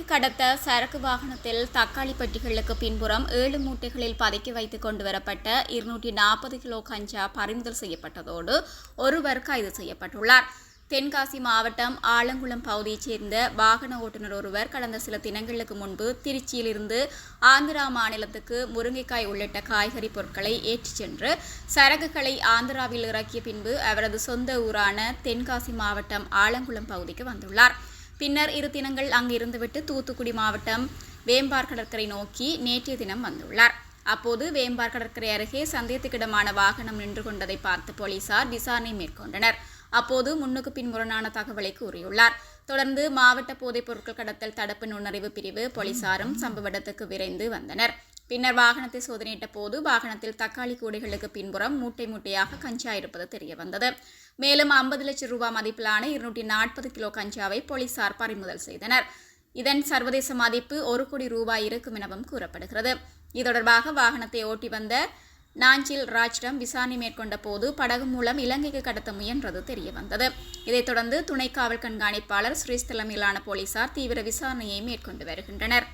இலங்கைக்கு கடத்த சரக்கு வாகனத்தில் தக்காளி பெட்டிகளுக்கு பின்புறம் ஏழு மூட்டைகளில் பதுக்கி வைத்து கொண்டு வரப்பட்ட இருநூற்றி நாற்பது கிலோ கஞ்சா பறிமுதல் செய்யப்பட்டதோடு ஒருவர் கைது செய்யப்பட்டுள்ளார். தென்காசி மாவட்டம் ஆலங்குளம் பகுதியைச் சேர்ந்த வாகன ஓட்டுநர் ஒருவர் கடந்த சில தினங்களுக்கு முன்பு திருச்சியிலிருந்து ஆந்திரா மாநிலத்துக்கு முருங்கைக்காய் உள்ளிட்ட காய்கறி பொருட்களை ஏற்றிச் சென்று சரக்குகளை ஆந்திராவில் இறக்கிய பின்பு அவரது சொந்த ஊரான தென்காசி மாவட்டம் ஆலங்குளம் பகுதிக்கு வந்துள்ளார். பின்னர் இரு தினங்கள் அங்கு இருந்துவிட்டு தூத்துக்குடி மாவட்டம் வேம்பார் கடற்கரை நோக்கி நேற்றைய தினம் வந்துள்ளார். அப்போது வேம்பார் கடற்கரை அருகே சந்தேகத்துக்கிடமான வாகனம் நின்று கொண்டதை பார்த்து போலீசார் விசாரணை மேற்கொண்டனர். அப்போது முன்னுக்கு பின் முரணான தகவலை கூறியுள்ளார். தொடர்ந்து மாவட்ட போதைப் பொருட்கள் கடத்தல் தடுப்பு நுண்ணறிவு பிரிவு போலீசாரும் சம்பவ இடத்துக்கு விரைந்து வந்தனர். பின்னர் வாகனத்தை சோதனையிட்ட போது வாகனத்தில் தக்காளி கூடைகளுக்கு பின்புறம் மூட்டை மூட்டையாக கஞ்சா இருப்பது தெரிய வந்தது மேலும் ஐம்பது லட்சம் ரூபாய் மதிப்பிலான இருநூற்றி நாற்பது கிலோ கஞ்சாவை போலீசார் பறிமுதல் செய்தனர். இதன் சர்வதேச மதிப்பு ஒரு கோடி ரூபாய் இருக்கும் எனவும் கூறப்படுகிறது. இது தொடர்பாக வாகனத்தை ஓட்டி வந்த நாஞ்சில் ராஜ்டம் விசாரணை மேற்கொண்ட போது படகு மூலம் இலங்கைக்கு கடத்த முயன்றது தெரிய வந்தது இதைத் தொடர்ந்து துணை காவல் கண்காணிப்பாளர் சுரேஷ் தலைமையிலான போலீசார் தீவிர விசாரணையை மேற்கொண்டு வருகின்றனர்.